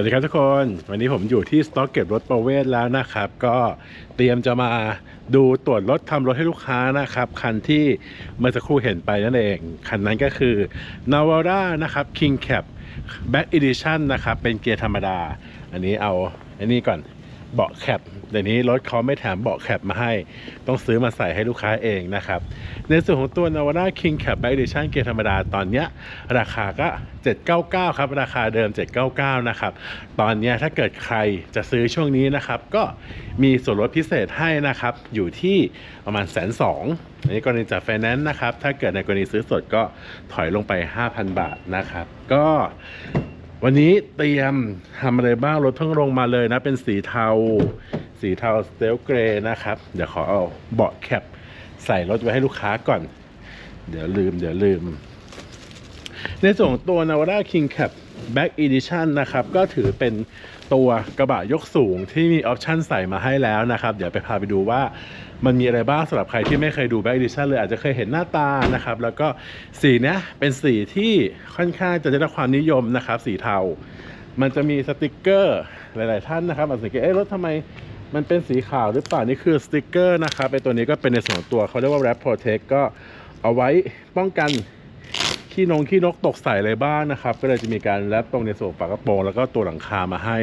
วัสดีครับทุกคน วันนี้ผมอยู่ที่สต็อกเก็บรถประเวศแล้วนะครับ ก็เตรียมจะมาดูตรวจรถทำรถให้ลูกค้านะครับ คันที่เมื่อสักครู่เห็นไปนั่นเอง คันนั้นก็คือ Navara นะครับ King Cap Back Edition นะครับ เป็นเกียร์ธรรมดา อันนี้เอาอันนี้ก่อน เบาะแคปเดี๋ยวนี้รถเขาไม่แถมเบาะแคปมาให้ ต้องซื้อมาใส่ให้ลูกค้าเองนะครับ ในส่วนของตัว Navara King Cap Back Edition เกียร์ธรรมดาตอนเนี้ยราคาก็ 799 ครับราคาเดิม 799 นะครับ ตอนเนี้ยถ้าเกิดใครจะซื้อช่วงนี้นะครับ ก็มีส่วนลดพิเศษให้นะครับ อยู่ที่ประมาณแสนสองอันนี้กรณีจากไฟแนนซ์นะครับ ถ้าเกิดในกรณีซื้อสดก็ถอยลงไป 5,000 บาทนะครับ ก็ วันนี้เตรียมทำอะไรบ้างรถเพิ่งลงมาเลยนะ เป็นสีเทา สีเทาสเตลเกรนะครับ เดี๋ยวขอเอาเบาะแคปใส่รถไว้ให้ลูกค้าก่อน เดี๋ยวลืม เดี๋ยวลืม ในส่วนของตัวนาวาร่าคิงแคปแบ็กอีดิชันนะครับ ก็ถือเป็น ตัวกระบะยกสูงที่มีออปชันใส่มาให้แล้วนะครับ เดี๋ยวไปพาไปดูว่ามันมีอะไรบ้างสำหรับใครที่ไม่เคยดู Back Edition เลยอาจจะเคยเห็นหน้าตานะครับ แล้วก็สีเนี้ยเป็นสีที่ค่อนข้างจะได้รับความนิยมนะครับ สีเทา มันจะมีสติกเกอร์หลาย ๆ ท่านนะครับอาจจะสังเกตเอ๊ะรถทำไมมันเป็นสีขาวหรือเปล่านี่คือสติกเกอร์นะครับไอตัวนี้ก็เป็นในส่วนตัวเขาเรียกว่า Wrap Protect ก็เอาไว้ป้องกัน ขี้นงขี้นกตกใส่อะไรบ้างนะครับ ก็เลยจะมีการแรปตรงในส่วนฝากระโปรงแล้วก็ตัวหลังคามาให้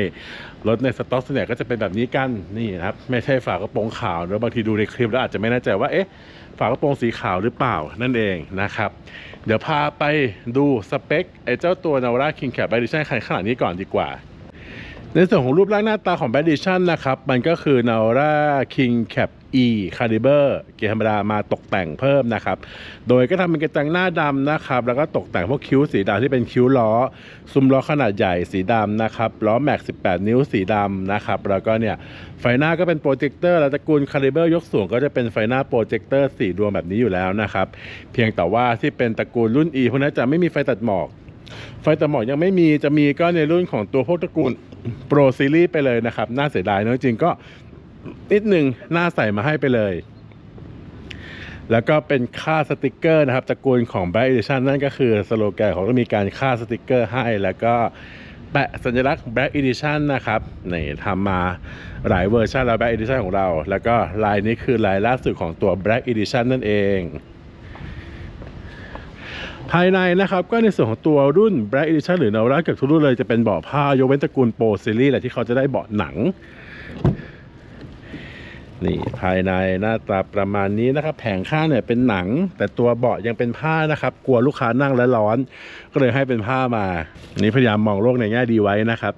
รถในสต็อกส่วนใหญ่ก็จะเป็นแบบนี้กันนี่นะครับไม่ใช่ฝากระโปรงขาวหรือบางทีดูในคลิปแล้วอาจจะไม่แน่ใจว่าเอ๊ะฝากระโปรงสีขาวหรือเปล่านั่นเองนะครับ เดี๋ยวพาไปดูสเปคไอ้เจ้าตัวนาวราคิงแคปไอดิชั่นคันข้างหลังนี้ก่อนดีกว่า ในส่วนของรูปร่างหน้าตาของ b a d Edition นะครับ มันก็คือ Navara King Cap E Caliber เกียร์ธรรมดามาตกแต่งเพิ่มนะครับ โดยก็ทำเป็นกระจังหน้าดำนะครับ แล้วก็ตกแต่งพวกคิ้วสีดำที่เป็นคิ้วล้อ ซุ้มล้อขนาดใหญ่สีดำนะครับ ล้อแม็ก 18 นิ้วสีดำนะครับ แล้วก็เนี่ย ไฟหน้าก็เป็นโปรเจคเตอร์ แล้วตระกูล Caliber ยกสูงก็จะเป็นไฟหน้าโปรเจคเตอร์สีดวงแบบนี้อยู่แล้วนะครับ เพียงแต่ว่าที่เป็นตระกูลรุ่น E พวกนั้นจะไม่มีไฟตัดหมอก ไฟตัดหมอกยังไม่มีจะมีก็ในรุ่นของตัวพวกตระกูล Pro Series ไปเลยนะครับ น่าเสียดายเนอะจริงๆก็นิดหนึ่งน่าใส่มาให้ไปเลย แล้วก็เป็นค่าสติกเกอร์นะครับตระกูลของ Black Edition นั่นก็คือสโลแกนของมีการค่าสติกเกอร์ให้ แล้วก็แปะสัญลักษณ์ Black Edition นะครับนี่ทำมาหลายเวอร์ชันแล้ว Black Edition ของเรา แล้วก็ลายนี้คือลายล่าสุดของตัว Black Edition นั่นเอง ภายในนะครับก็ในส่วนของตัวรุ่น Black Edition หรือ Navara เกือบทุกรุ่นเลยจะเป็นเบาะผ้ายกเว้นตระกูล Pro Series แหละที่เขาจะได้เบาะหนัง นี่ภายในหน้าตาประมาณนี้นะครับ แผงข้างเนี่ยเป็นหนัง แต่ตัวเบาะยังเป็นผ้านะครับ กลัวลูกค้านั่งแล้วร้อน ก็เลยให้เป็นผ้ามาอันนี้พยายามมองโลกในแง่ดีไว้นะครับ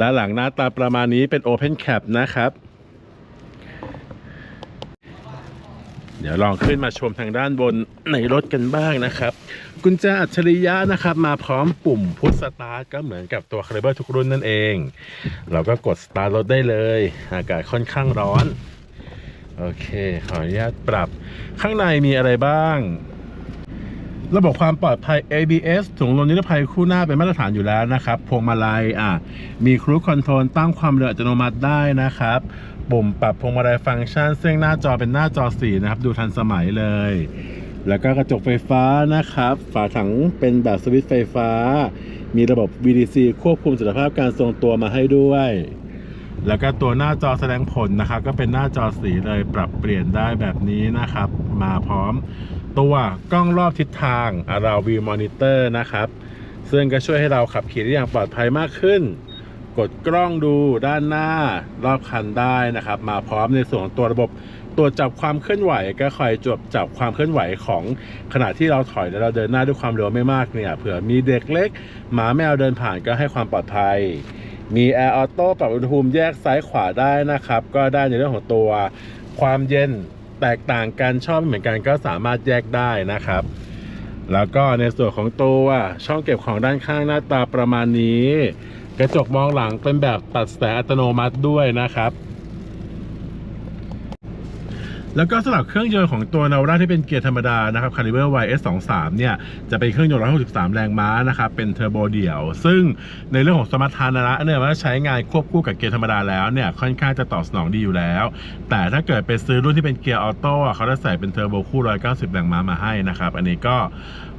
ด้านหลังหน้าตาประมาณนี้เป็น Open Cap นะครับ เดี๋ยวลองขึ้นมาชมทางด้านบนในรถกันบ้างนะครับ กุญแจอัจฉริยะนะครับ มาพร้อมปุ่มพุทสตาร์ทก็เหมือนกับตัวคาร์เบอร์ทุกรุ่นนั่นเอง เราก็กดสตาร์ทรถได้เลย อากาศค่อนข้างร้อน โอเค ขออนุญาตปรับข้างในมีอะไรบ้าง ระบบความปลอดภัย ABS ถุงลมนิรภัยคู่หน้าเป็นมาตรฐานอยู่แล้วนะครับพวงมาลัยอะมีครูคอนโทรลตั้งความเร็วอัตโนมัติได้นะครับ ปุ่มปรับพวงมาลัยฟังก์ชัน ซึ่งหน้าจอเป็นหน้าจอสีนะครับ ดูทันสมัยเลย แล้วก็กระจกไฟฟ้านะครับ ฝาถังเป็นแบบสวิตช์ไฟฟ้า มีระบบ VDC ควบคุมสถานภาพการทรงตัวมาให้ด้วย แล้วก็ตัวหน้าจอแสดงผลนะครับ ก็เป็นหน้าจอสีเลยปรับเปลี่ยนได้แบบนี้นะครับ มาพร้อมตัวกล้องรอบทิศทาง Around View Monitor นะครับ ซึ่งก็ช่วยให้เราขับขี่ได้อย่างปลอดภัยมากขึ้น กดกล้องดูด้านหน้ารอบคันได้นะครับ มาพร้อมในส่วนตัวระบบตรวจจับความเคลื่อนไหวก็คอยจวบจับความเคลื่อนไหวของขณะที่เราถอยแล้วเราเดินหน้าด้วยความเร็วไม่มากเนี่ยเผื่อมีเด็กเล็ก หมาแมวเดินผ่านก็ให้ความปลอดภัย มีแอร์ออโต้ปรับอุณหภูมิแยกซ้ายขวาได้นะครับ ก็ได้ในเรื่องของตัวความเย็นแตกต่างกันชอบเหมือนกันก็สามารถแยกได้นะครับ แล้วก็ในส่วนของตัวช่องเก็บของด้านข้างหน้าตาประมาณนี้ กระจกมองหลังเป็นแบบตัดแสงอัตโนมัติด้วยนะครับ แล้วก็สำหรับเครื่องยนต์ของตัวนาวราที่เป็นเกียร์ธรรมดานะครับ Caliber YS23 เนี่ยจะเป็นเครื่องยนต์ 163 แรงม้านะครับเป็นเทอร์โบเดี่ยว ซึ่งในเรื่องของสมรรถนะเนี่ยว่าใช้งานควบคู่กับเกียร์ธรรมดาแล้วเนี่ยค่อนข้างจะตอบสนองดีอยู่แล้ว แต่ถ้าเกิดไปซื้อรุ่นที่เป็นเกียร์ออโต้เขาจะใส่เป็นเทอร์โบคู่ 190 แรงม้ามาให้นะครับอันนี้ก็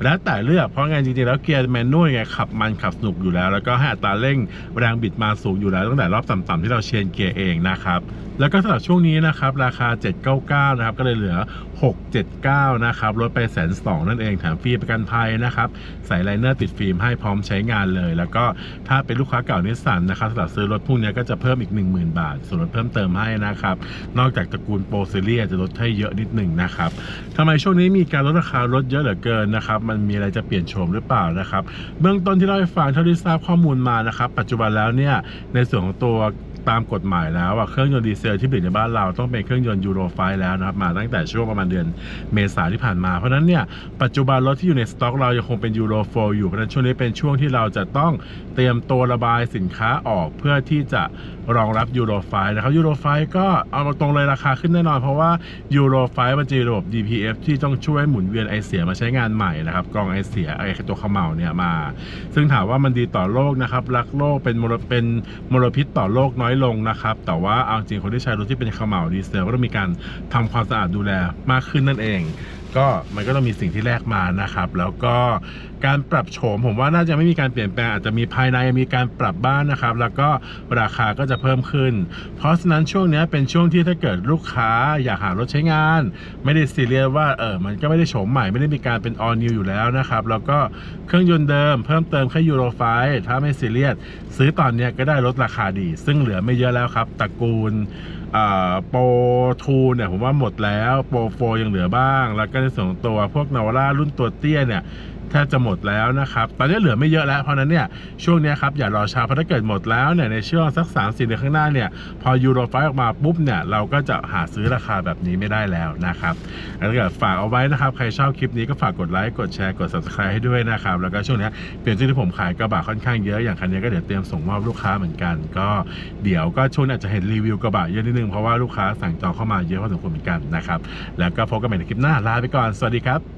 แล้วแต่เลือกเพราะงานจริงๆแล้วเกียร์แมนนวลไงขับมันขับสนุกอยู่แล้ว แล้วก็ให้อัตราเร่งแรงบิดมาสูงอยู่แล้วตั้งแต่รอบต่ำๆที่เราเชนเกียร์เองนะครับแล้วก็สำหรับช่วงนี้นะครับราคา 799นะครับก็เลยเหลือ 679นะครับลดไปแสนสองนั่นเองแถมฟรีประกันภัยนะครับใส่ไลเนอร์ติดฟิล์มให้พร้อมใช้งานเลย แล้วก็ถ้าเป็นลูกค้าเก่านิสสันนะครับสำหรับซื้อรถพวกนี้ก็จะเพิ่มอีก 10,000 บาท ส่วนลดเพิ่มเติมให้นะครับนอกจากตระกูลโปรซีเรียจะลดให้เยอะนิดหนึ่งนะครับทำไมช่วงนี้มีการลดราคารถเยอะเหลือเกินนะครับมันมีอะไรจะเปลี่ยนโฉมหรือเปล่านะครับ เบื้องต้นที่เราให้ฟังเท่าที่ทราบข้อมูลมานะครับ ปัจจุบันแล้วเนี่ยในส่วนของตัว ตามกฎหมายแล้วเครื่องยนต์ดีเซลที่ผลิตในบ้านเราต้องเป็นเครื่องยนต์ยูโรไฟแล้วนะครับมาตั้งแต่ช่วงประมาณเดือนเมษาที่ผ่านมา เพราะฉะนั้นเนี่ยปัจจุบันรถที่อยู่ในสต็อกเรายังคงเป็นยูโรโฟอยู่ เพราะฉะนั้นช่วงนี้เป็นช่วงที่เราจะต้องเตรียมตัวระบายสินค้าออกเพื่อที่จะรองรับยูโรไฟนะครับยูโรไฟก็เอามาตรงเลยราคาขึ้นแน่นอน เพราะว่ายูโรไฟมันจะระบบ DPF ที่ต้องช่วยหมุนเวียนไอเสียมาใช้งานใหม่นะครับกรองไอเสียไอตัวเขมเหลาเนี่ยมา ซึ่งถามว่ามันดีต่อโลกนะครับรักโลกเป็นมลเป็นมลพิษต่อโลกน้อยลงนะครับ แต่ว่าเอาจริงคนที่ใช้รถที่เป็นขมเหลาดีเซลก็ต้องมีการทำความสะอาดดูแลมากขึ้นนั่นเอง ก็มันก็ต้องมีสิ่งที่แลกมานะครับ แล้วก็ การปรับโฉมผมว่าน่าจะไม่มีการเปลี่ยนแปลงอาจจะมีภายในมีการปรับบ้านนะครับ แล้วก็ราคาก็จะเพิ่มขึ้น เพราะฉะนั้นช่วงเนี้ยเป็นช่วงที่ถ้าเกิดลูกค้าอยากหารถใช้งาน ไม่ได้ซีเรียสว่าเออมันก็ไม่ได้โฉมใหม่ไม่ได้มีการเป็น all new อยู่แล้วนะครับแล้วก็เครื่องยนต์เดิมเพิ่มเติมแค่ยูโรไฟถ้าไม่ซีเรียสซื้อตอนเนี้ยก็ได้ลดราคาดี ซึ่งเหลือไม่เยอะแล้วครับตระกูลโปรทูเนี่ยผมว่าหมดแล้วโปรโฟยังเหลือบ้าง แล้วก็ในส่วนของตัวพวกนาวาร่ารุ่นตัวเตี้ยเนี่ย แทบจะหมดแล้วนะครับ ตอนนี้เหลือไม่เยอะแล้ว เพราะนั้นเนี่ยช่วงนี้ครับอย่ารอช้าเพราะถ้าเกิดหมดแล้วเนี่ยในช่วงสัก3 4เดือนข้างหน้าเนี่ยพอยูโรไฟออกมาปุ๊บเนี่ยเราก็จะหาซื้อราคาแบบนี้ไม่ได้แล้วนะครับแล้วก็ฝากเอาไว้นะครับใครชอบคลิปนี้ก็ฝากกดไลค์กดแชร์กด subscribe ให้ด้วยนะครับแล้วก็ช่วงนี้เปลี่ยนที่ผมขายกระบะค่อนข้างเยอะอย่างคันนี้ก็เดี๋ยวเตรียมส่งมอบลูกค้าเหมือนกัน ก็เดี๋ยวก็ช่วงนี้อาจจะเห็นรีวิวกระบะเยอะนิดนึงเพราะว่าลูกค้าสั่งจองเข้ามาเยอะพอสมควรเหมือนกันนะครับแล้วก็พบกันใหม่ในคลิปหน้าลาไปก่อนสวัสดีครับ